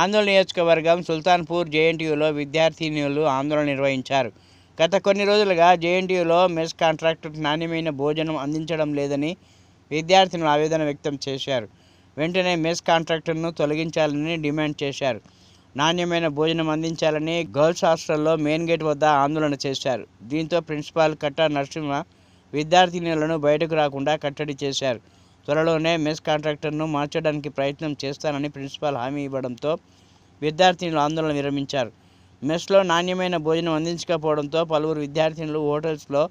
ఆందోళన నియోజకవర్గం సుల్తాన్పూర్ జేఎన్టీయూలో విద్యార్థినులు ఆందోళన నిర్వహించారు. గత కొన్ని రోజులుగా జేఎన్టీయూలో మెస్ కాంట్రాక్టర్ నాణ్యమైన భోజనం అందించడం లేదని విద్యార్థినులు ఆవేదన వ్యక్తం చేశారు. వెంటనే మెస్ కాంట్రాక్టర్ను తొలగించాలని డిమాండ్ చేశారు. నాణ్యమైన భోజనం అందించాలని గర్ల్స్ హాస్టల్లో మెయిన్ గేట్ వద్ద ఆందోళన చేశారు. దీంతో ప్రిన్సిపాల్ కట్టా నరసింహ విద్యార్థినులను బయటకు రాకుండా కట్టడి చేశారు. త్వరలోనే మెస్ కాంట్రాక్టర్ను మార్చడానికి ప్రయత్నం చేస్తానని ప్రిన్సిపాల్ హామీ ఇవ్వడంతో విద్యార్థినులు ఆందోళన విరమించారు. మెస్లో నాణ్యమైన భోజనం అందించకపోవడంతో పలువురు విద్యార్థినులు హోటల్స్లో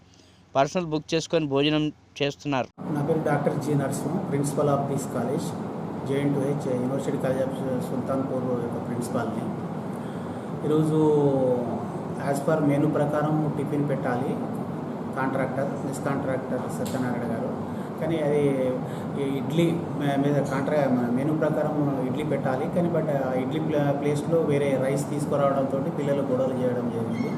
పర్సనల్ బుక్ చేసుకొని భోజనం చేస్తున్నారు. నా పేరు doctor G Narasimha principal of this college J N H university college of Sultanpur యొక్క ప్రిన్సిపాల్ని. ఈరోజు యాజ్ పర్ మెనూ ప్రకారం టిఫిన్ పెట్టాలి contractor miss contractor Satyanarayana garu. కానీ అది ఈ ఇడ్లీ మీద కాంట్రా మెనూ ప్రకారం ఇడ్లీ పెట్టాలి. కానీ బట్ ఆ ఇడ్లీ ప్లే- ప్లేస్లో వేరే రైస్ తీసుకురావడంతో పిల్లలు గొడవలు చేయడం జరిగింది.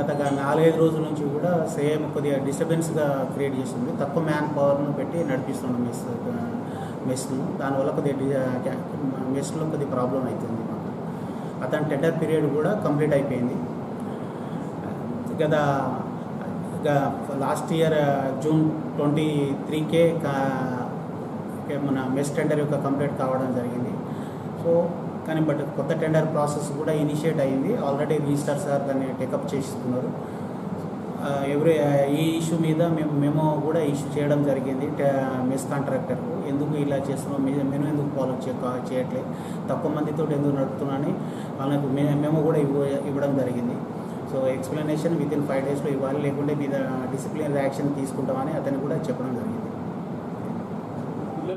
గత నాలుగైదు రోజుల నుంచి కూడా సేమ్ కొద్దిగా డిస్టర్బెన్స్గా క్రియేట్ చేస్తుంది. తక్కువ మ్యాన్ పవర్ను పెట్టి నడిపిస్తున్నాం మెస్ మెస్ను. దానివల్ల కొద్దిగా మెస్లో కొద్దిగా ప్రాబ్లం అవుతుంది అతని టెండర్ పీరియడ్ కూడా కంప్లీట్ అయిపోయింది. గత లాస్ట్ ఇయర్ జూన్ ట్వంటీ త్రీకే మన మెస్ టెండర్ యొక్క కంప్లీట్ కావడం జరిగింది. సో కానీ బట్ కొత్త టెండర్ ప్రాసెస్ కూడా ఇనిషియేట్ అయింది ఆల్రెడీ రిజిస్టర్ సార్ దాన్ని టేకప్ చేస్తున్నారు ఎవ్రీ ఈ ఇష్యూ మీద మేము మేము కూడా ఇష్యూ చేయడం జరిగింది మెస్ కాంట్రాక్టర్కు. ఎందుకు ఇలా చేస్తున్నాం మేము ఎందుకు ఫాలో చే చేయట్లేదు? తక్కువ మందితో ఎందుకు నడుపుతున్నానని వాళ్ళకు మే- మేము కూడా ఇవ్వ ఇవ్వడం జరిగింది. So explanation with in five డేస్లో ఇవ్వాలి లేకుంటే మీద డిసిప్లిన్ యాక్షన్ తీసుకుంటామని అతను కూడా చెప్పడం జరిగింది.